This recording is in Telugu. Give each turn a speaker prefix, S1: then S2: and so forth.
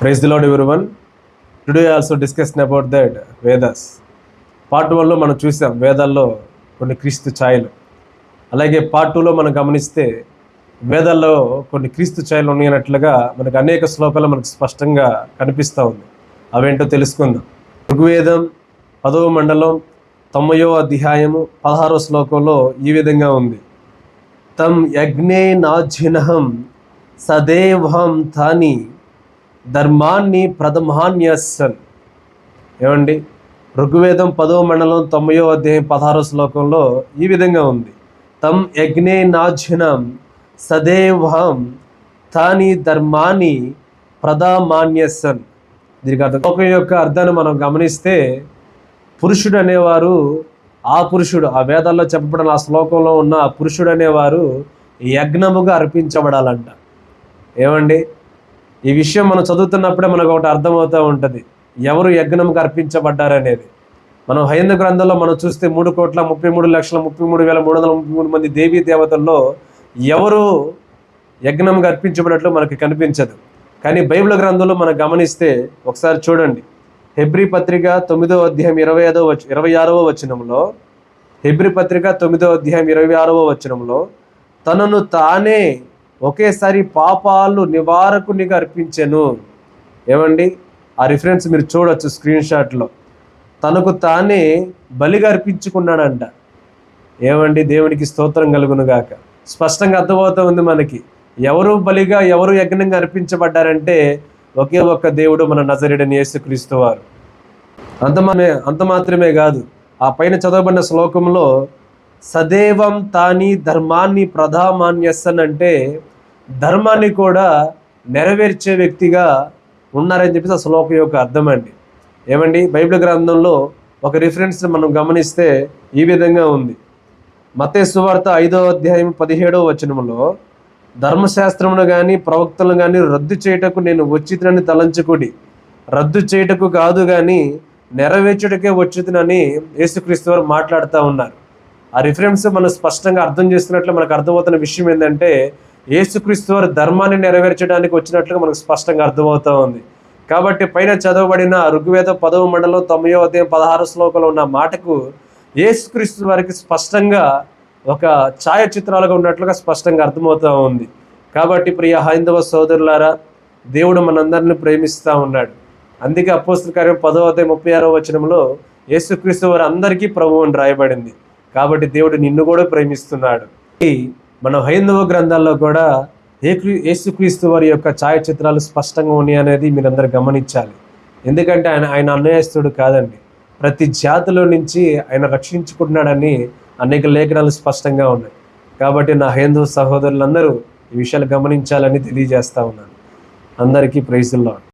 S1: Praise the Lord everyone today also discussion about that Vedas part వన్లో మనం చూసాం వేదాల్లో కొన్ని క్రీస్తు ఛాయలు. అలాగే పార్ట్ టూలో మనం గమనిస్తే వేదాల్లో కొన్ని క్రీస్తు ఛాయలు ఉన్నాయన్నట్లుగా మనకు అనేక శ్లోకాలు మనకు స్పష్టంగా కనిపిస్తూ ఉంది. అవేంటో తెలుసుకుందాం. ఋగ్వేదం పదవ మండలం తొంభయో అధ్యాయము పదహారో శ్లోకంలో ఈ విధంగా ఉంది. తం యజ్ఞే నాజినహం సదేవం తాని ధర్మాన్ని ప్రథమాన్యసన్ ఏమండి? ఋగ్వేదం పదో మండలం తొంభయో అధ్యాయం పదహారో శ్లోకంలో ఈ విధంగా ఉంది. తమ్ యజ్ఞే నాజినం సదేవం తాని ధర్మాన్ని ప్రధామాన్యసన్ దీనికి అర్థం లోకం యొక్క అర్థాన్ని మనం గమనిస్తే పురుషుడు అనేవారు ఆ పురుషుడు ఆ వేదాల్లో చెప్పబడిన ఆ శ్లోకంలో ఉన్న ఆ పురుషుడు అనేవారు యజ్ఞముగా అర్పించబడాలంట. ఏమండి? ఈ విషయం మనం చదువుతున్నప్పుడే మనకు ఒకటి అర్థమవుతూ ఉంటుంది. ఎవరు యజ్ఞంగా అర్పించబడ్డారనేది మనం హైంద గ్రంథంలో మనం చూస్తే మూడు కోట్ల ముప్పై మూడు లక్షల ముప్పై మూడు వేల మూడు వందల ముప్పై మూడు మంది దేవీ దేవతల్లో ఎవరు యజ్ఞంగా అర్పించబడినట్లు మనకి కనిపించదు. కానీ బైబిల్ గ్రంథంలో మనం గమనిస్తే ఒకసారి చూడండి. హెబ్రి పత్రిక తొమ్మిదో అధ్యాయం ఇరవై ఐదో వచ్చ ఇరవై ఆరవ వచనంలో హెబ్రి పత్రిక తొమ్మిదో అధ్యాయం ఇరవై ఆరవ వచనంలో తనను తానే ఒకేసారి పాపాలు నివారకునిగా అర్పించెను. ఏమండి? ఆ రిఫరెన్స్ మీరు చూడొచ్చు స్క్రీన్ షాట్లో తనకు తానే బలిగా అర్పించుకున్నాడంట. ఏమండి? దేవునికి స్తోత్రం కలుగును గాక. స్పష్టంగా అర్థమవుతూ ఉంది మనకి. ఎవరు బలిగా ఎవరు యజ్ఞంగా అర్పించబడ్డారంటే ఒకే ఒక్క దేవుడు మన నజరేడని యేసుక్రీస్తు వారు. అంత అంత మాత్రమే కాదు. ఆ పైన చదవబడిన శ్లోకంలో సదేవం తాని ధర్మాన్ని ప్రధామాన్యస్సన్ అంటే ధర్మాన్ని కూడా నెరవేర్చే వ్యక్తిగా ఉన్నారని చెప్పేసి ఆ శ్లోకం యొక్క అర్థం అండి ఏమండి? బైబిల్ గ్రంథంలో ఒక రిఫరెన్స్ మనం గమనిస్తే ఈ విధంగా ఉంది. మతే సువార్త ఐదో అధ్యాయం పదిహేడో వచనంలో ధర్మశాస్త్రమును కానీ ప్రవక్తలను కానీ రద్దు చేయుటకు నేను వచ్చితునని తలంచుకుడి. రద్దు చేయుటకు కాదు కానీ నెరవేర్చుటకే వచ్చుతునని యేసుక్రీస్తు వారు మాట్లాడుతూ ఉన్నారు. ఆ రిఫరెన్స్ మనం స్పష్టంగా అర్థం చేస్తున్నట్లు మనకు అర్థమవుతున్న విషయం ఏంటంటే యేసుక్రీస్తు వారు ధర్మాన్ని నెరవేర్చడానికి వచ్చినట్లుగా మనకు స్పష్టంగా అర్థమవుతూ ఉంది. కాబట్టి పైన చదవబడిన ఋగ్వేద పదవ మండలం తొమ్మిదో అధ్యాయం పదహారు శ్లోకంలో ఉన్న మాటకు యేసుక్రీస్తు వారికి స్పష్టంగా ఒక ఛాయాచిత్రాలుగా ఉన్నట్లుగా స్పష్టంగా అర్థమవుతూ ఉంది. కాబట్టి ప్రియ హైందవ సోదరులారా దేవుడు మనందరిని ప్రేమిస్తూ ఉన్నాడు. అందుకే అపోస్తుల కార్యం పదవ అధ్యాయం ముప్పై ఆరో వచనంలో యేసుక్రీస్తు వారు అందరికీ ప్రభువు అని రాయబడింది. కాబట్టి దేవుడు నిన్ను కూడా ప్రేమిస్తున్నాడు. మన హైందవ గ్రంథాల్లో కూడా ఏ యేసుక్రీస్తు వారి యొక్క ఛాయాచిత్రాలు స్పష్టంగా ఉన్నాయి అనేది మీరందరూ గమనించాలి. ఎందుకంటే ఆయన ఆయన అన్యాయస్తుడు కాదండి. ప్రతి జాతిలో నుంచి ఆయన రక్షించుకుంటున్నాడని అనేక లేఖనాలు స్పష్టంగా ఉన్నాయి. కాబట్టి నా హైందవ సహోదరులందరూ ఈ విషయాలు గమనించాలని తెలియజేస్తా ఉన్నాను. అందరికీ ప్రైజుల్లో